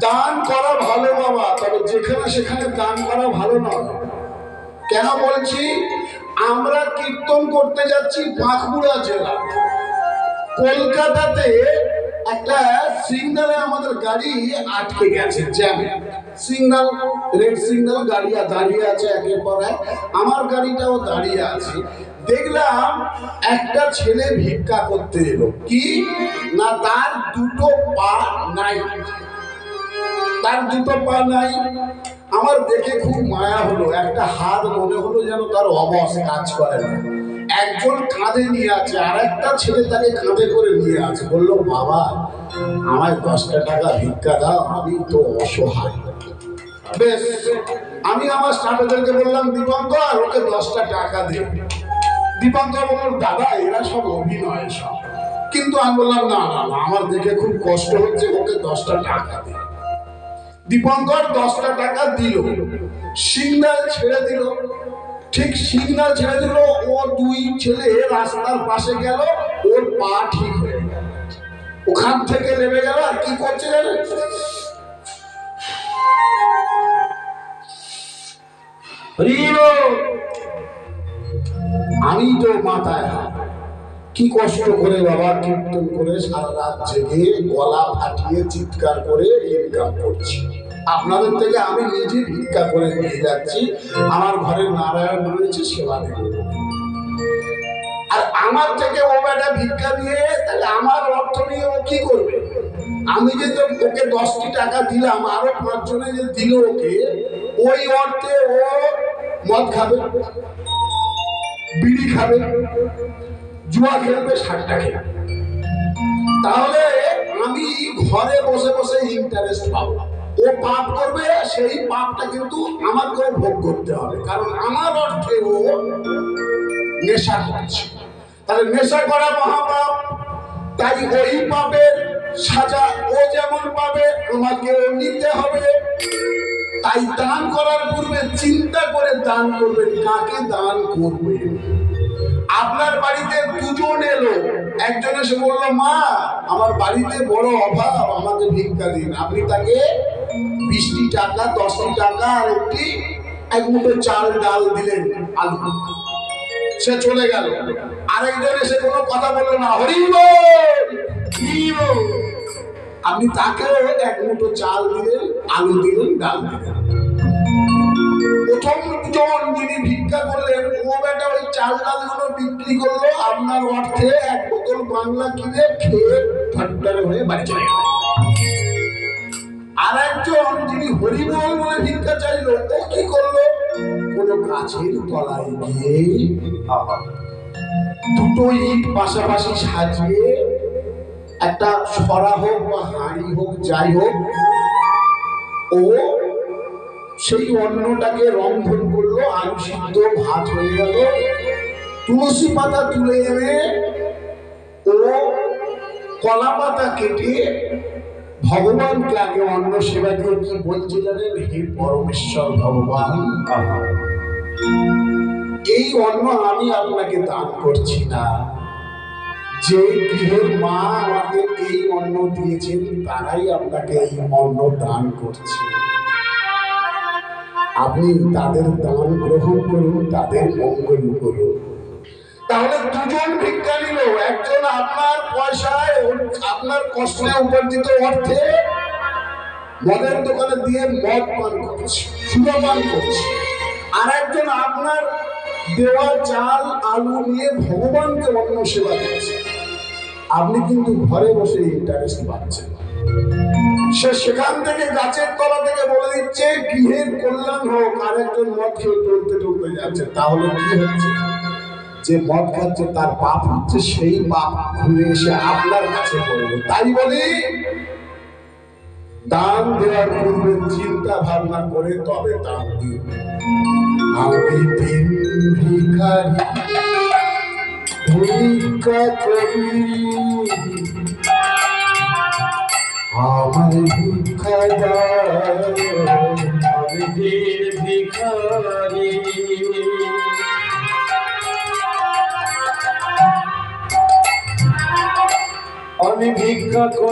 দান করা ভালো বাবা, তবে যেখানে সেখানে দান করা ভালো নয় কেন বলছি? আমরা কীর্তন করতে যাচ্ছি বাঁকুড়া জেলা। কলকাতাতে একটা সিগনালে আমাদের গাড়ি আটকে গেছে, জ্যামে। সিগনাল রেড সিগনাল গাড়ি দাঁড়িয়ে আছে একের পর এক। আমার গাড়িটাও দাঁড়িয়ে আছে। দেখলাম একটা ছেলে ভিক্ষা করতে এলো। কি? না, তার দুটো পা নাই। তার দুটো পা নাই। আমার দেখে খুব মায়া হলো। একটা হাত মনে হলো যেন তার অবস কাজ করে না। একজন কাঁধে নিয়ে আছে আর একটা ছেলে তাকে কাঁধে করে নিয়ে আছে। বলল, বাবা, আমায় দশটা টাকা ভিক্ষা দাও, আমি তো অসহায়। বেশ, আমি আমার স্টাফেদেরকে বললাম, দীপঙ্কর, ওকে দশটা টাকা দে। দীপঙ্কর বলল, দাদা, এরা সব অভিনয় সব। কিন্তু আমি বললাম না না, আমার দেখে খুব কষ্ট হচ্ছে, ওকে দশটা টাকা দে। দীপঙ্কর দশটা টাকা দিল। সিগন্যাল ছেড়ে দিল। ঠিক সিগন্যাল ছেড়ে দিল, ও দুই ছেলে রাস্তার পাশে গেল, ওর পা ঠিক হয়ে গেল। ওখান থেকে নেমে গেল, আর কি করছে জানেন? আমি তো মাথায় হাত। কি কষ্ট করে বাবা কীর্তন করে সারা রাত জেগে গলা ফাটিয়ে চিৎকার করে ইনকাম করছি। আপনাদের থেকে আমি নিজে ভিক্ষা করে নিয়ে যাচ্ছি। আমার ঘরে নারায়ণ রয়েছে, সেবা দেব। আর আমার থেকে ও বেটা ভিক্ষা দিয়ে তাহলে আমার অর্থ নিয়ে ও কি করবে? আমি যে তো ওকে দশটি টাকা দিলাম, আরও পাঁচজনে যে দিল ওকে, ওই অর্থে ও মদ খাবে, বিড়ি খাবে জুয়া খেলবে সাতটা খেলবে তাহলে আমি ঘরে বসে বসে ইন্টারেস্ট পাবো। ও পাপ করবে, সেই পাপটা কিন্তু আমাকেও ভোগ করতে হবে। কারণ আমার অর্থে ও নেশা করছে। তাহলে নেশা করা মহাপাপ, তাই ওই পাপের সাজা ও যেমন পাবে, আমাকেও নিতে হবে। তাই দান করার পূর্বে চিন্তা করে দান করবেন, কাকে দান করবেন? আপনার বাড়িতে দুজন এলো। একজন এসে বলল, মা, আমার বাড়িতে বড় অভাব, আমাকে ভিক্ষা দিন। আপনি তাকে বিশটি টাকা, দশটি টাকা আর একটি এক মুঠো চাল, ডাল দিলেন আলু। সে চলে গেল। আরেকজন এসে কোনো কথা বলল না। হরিব আপনি তাকেও এক মুঠো চাল দিলেন, আলু দিলেন, ডাল দিলেন। প্রথম চাল ডালগুলো বিক্রি করল, আপনার অর্থে এক বোতল বাংলা কিনে খেয়ে ঠান্ডারে হয়ে বাড়ি চলে গেল। আর একজন যিনি হরিবল বলে ভিক্ষা চাইলো, ও কি করল? কোনো গাছের তলায় গিয়ে দুটো ইট পাশাপাশি সাজিয়ে একটা সরা হোক বা হাঁড়ি হোক, যাই হোক, ও সেই অন্নটাকে রন্ধন করল, আলু সিদ্ধ, ভাত হয়ে গেল। তুলসী পাতা তুলে এনে ও কলা পাতা কেটে ভগবানকে আগে অন্ন সেবা দিয়ে কি বলছে জানেন হে পরমেশ্বর ভগবান এই অন্ন আমি আপনাকে দান করছি না। যে গৃহের মা আমাকে এই অন্ন দিয়েছেন, তারাই আপনাকে এই অন্ন দান করছে। আপনি তাদের দান গ্রহণ করুন, তাদের মঙ্গল করুন। তাহলে দুজন ভিক্ষা নিল। একজন আপনার পয়সায় আপনার কষ্টে উপার্জিত অর্থে মদের দোকানে দিয়ে মদ পান করছে সুরা পান করছে। আর একজন আপনার দেওয়া চাল, আলু নিয়ে ভগবানকে অন্ন সেবা দিচ্ছে। আপনি কিন্তু ঘরে বসে ইন্টারেস্ট পাচ্ছেন সে সেখান থেকে গাছের তলা থেকে বলে দিচ্ছে, গৃহের কল্যাণ হোক আর একজন মদ খেয়ে টলতে টলতে যাচ্ছে। তাহলে কি হচ্ছে? যে মদ খাচ্ছে, তার পাপ হচ্ছে সেই পাপ ঘুরে এসে আপনার কাছে পড়বে তাই বলি, দান দেওয়ার পূর্বে চিন্তা ভাবনা করে তবে দান দিন আমি দিন ভিখারি, ভিক্ষা করি। আমার ভিক্ষা দাও, আমি দিন ভিখারি। আমি ভিক্ষা করি।